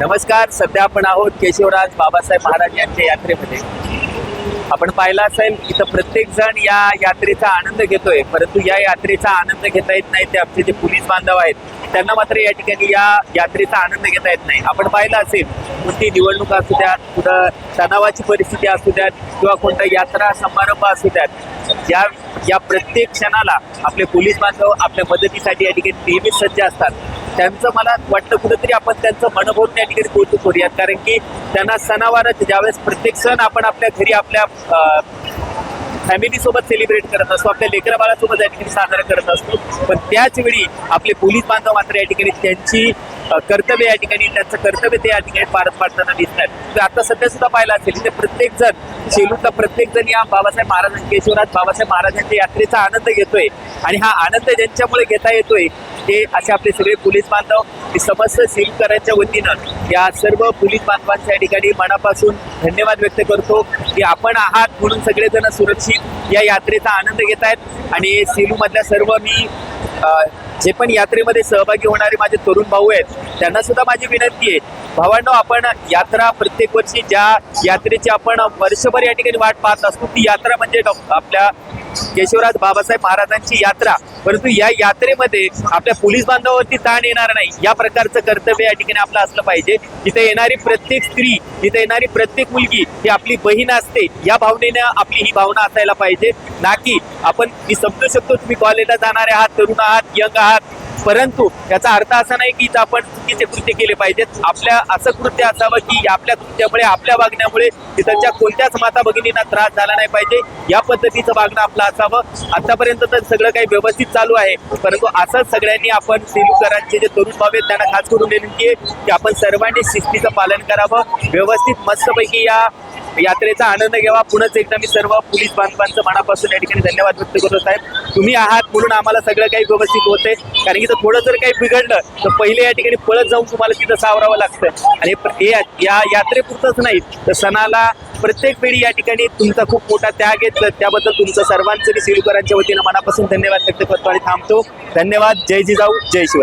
नमस्कार सध्या आपण आहोत केशवराज बाबासाहेब महाराज यांच्या यात्रेमध्ये. आपण पाहिलं असेल इथं प्रत्येक जण या यात्रेचा आनंद घेतोय परंतु या यात्रेचा आनंद घेता येत नाही ते आमचे जे पोलीस बांधव आहेत त्यांना मात्र या ठिकाणी या यात्रेचा आनंद घेता येत नाही. आपण पाहिलं असेल कोणती निवडणूक असू द्यात कुठं तणावाची परिस्थिती असू द्यात किंवा कोणता यात्रा समारंभ असू द्यात या या प्रत्येक क्षणाला आपले पोलीस बांधव आपल्या मदतीसाठी या ठिकाणी नेहमीच सज्ज असतात. त्यांचं मला वाटतं कुठेतरी आपण त्यांचं मनोभाव त्या ठिकाणी कौतुक करूयात. कारण की त्यांना सणावारात ज्यावेळेस प्रत्येक सण आपण आपल्या घरी आपल्या फॅमिली सोबत सेलिब्रेट करत असतो आपल्या लेकरा बाळासोबत या ठिकाणी साजरा करत असतो. पण त्याच वेळी आपले पोलीस बांधव मात्र या ठिकाणी त्यांची कर्तव्य या ठिकाणी त्यांचं कर्तव्य ते या ठिकाणी पार पाडताना दिसतात. तर आता सध्या सुद्धा पाहिलं असेल इथे प्रत्येक जण शेलूचा प्रत्येक जण या बाबासाहेब महाराजांच्या केशवराज बाबासाहेब महाराजांच्या यात्रेचा आनंद घेतोय. आणि हा आनंद ज्यांच्यामुळे घेता येतोय ते असे आपले सगळे पोलीस बांधव मी समस्त सेलकरांच्या वतीनं या सर्व पोलीस बांधवांच्या ठिकाणी मनापासून धन्यवाद व्यक्त करतो की आपण आहात म्हणून सगळेजण सुरक्षित या यात्रेचा आनंद घेत आहेत. आणि सेलूमधल्या सर्व मी जे पण यात्रेमध्ये सहभागी होणारे माझे तरुण भाऊ आहेत त्यांना सुद्धा माझी विनंती आहे. भावांनो आपण यात्रा प्रत्येक वर्षी ज्या यात्रेची आपण वर्षभर या ठिकाणी वाट पाहत असतो ती यात्रा म्हणजे आपल्या केशवराज बाबासाहेब महाराजांची यात्रा. परंतु या यात्रेमध्ये आपल्या पोलीस बांधवावरती ताण येणार नाही. या प्रकारचं कर्तव्य या ठिकाणी आपलं असलं पाहिजे. तिथे येणारी प्रत्येक स्त्री तिथे येणारी प्रत्येक मुलगी ही आपली बहीण असते. या भावनेनं आपली ही भावना असायला पाहिजे. ना की आपण मी समजू शकतो तुम्ही कॉलेजला जाणारे आहात तरुण आहात यंग आहात. परंतु याचा अर्थ असा नाही की इथं आपण चुकीचे कृत्य केले पाहिजेत. आपल्या असं कृत्य असावं की आपल्या कृत्यामुळे आपल्या वागण्यामुळे तिथंच्या कोणत्याच माता भगिनींना त्रास झाला नाही पाहिजे. या पद्धतीचं वागणं आपलं असावं. आतापर्यंत तर सगळं काही व्यवस्थित चालू आहे. परंतु असंच सगळ्यांनी आपण सेलूकरांचे जे तरुण भाव आहेत त्यांना खास करून विनंती आहे की आपण सर्वांनी शिस्तीचं पालन करावं. व्यवस्थित मस्तपैकी या यात्रेचा आनंद घ्यावा. पुन्हा एकदा मी सर्व पोलीस बांधवांचं मनापासून या ठिकाणी धन्यवाद व्यक्त करतो साहेब. तुम्ही आहात म्हणून आम्हाला सगळं काही व्यवस्थित होते कारण की जर थोडं जर काही बिघडलं तर पहिले या ठिकाणी पळत जाऊन तुम्हाला तिथं सावरावं लागतं. आणि हे या यात्रेपुरतंच नाही तर सणाला प्रत्येक वेळी या ठिकाणी तुमचा खूप मोठा त्याग आहे. त्याबद्दल तुमचं सर्वांचं मी सिडकरांच्या वतीनं मनापासून धन्यवाद व्यक्त करतो आणि थांबतो. धन्यवाद. जय जिजाऊ. जय शिवाय